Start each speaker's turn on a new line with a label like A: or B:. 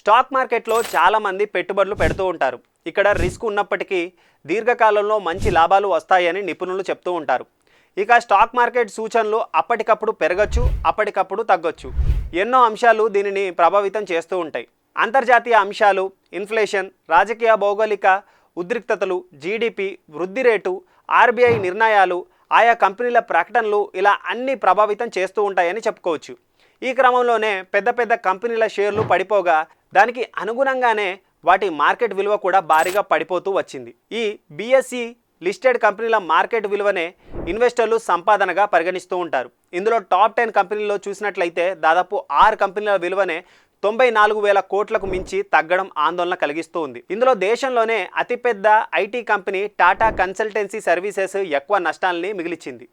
A: Stock మార్కెట్లో చాలామంది పెట్టుబడులు పెడుతూ ఉంటారు. ఇక్కడ రిస్క్ ఉన్నప్పటికీ దీర్ఘకాలంలో మంచి లాభాలు వస్తాయని నిపుణులు చెప్తూ ఉంటారు. ఇక స్టాక్ మార్కెట్ సూచనలు అప్పటికప్పుడు పెరగచ్చు అప్పటికప్పుడు తగ్గొచ్చు. ఎన్నో అంశాలు దీనిని ప్రభావితం చేస్తూ ఉంటాయి. అంతర్జాతీయ అంశాలు ఇన్ఫ్లేషన్ రాజకీయ భౌగోళిక ఉద్రిక్తతలు జీడిపి వృద్ధి రేటు ఆర్బీఐ నిర్ణయాలు ఆయా కంపెనీల ప్రకటనలు ఇలా అన్ని ప్రభావితం చేస్తూ ఉంటాయని చెప్పుకోవచ్చు. ఈ క్రమంలోనే పెద్ద పెద్ద కంపెనీల షేర్లు పడిపోగా దానికి అనుగుణంగానే వాటి మార్కెట్ విలువ కూడా భారీగా పడిపోతూ వచ్చింది. ఈ బీఎస్ఈ లిస్టెడ్ కంపెనీల మార్కెట్ విలువనే ఇన్వెస్టర్లు సంపాదనగా పరిగణిస్తూ ఉంటారు. ఇందులో టాప్ టెన్ కంపెనీల్లో చూసినట్లయితే దాదాపు ఆరు కంపెనీల విలువనే తొంభై నాలుగు వేల కోట్లకు మించి తగ్గడం ఆందోళన కలిగిస్తూ ఉంది. ఇందులో దేశంలోనే అతిపెద్ద IT company Tata consultancy services ఎక్కువ నష్టాల్ని మిగిలిచింది.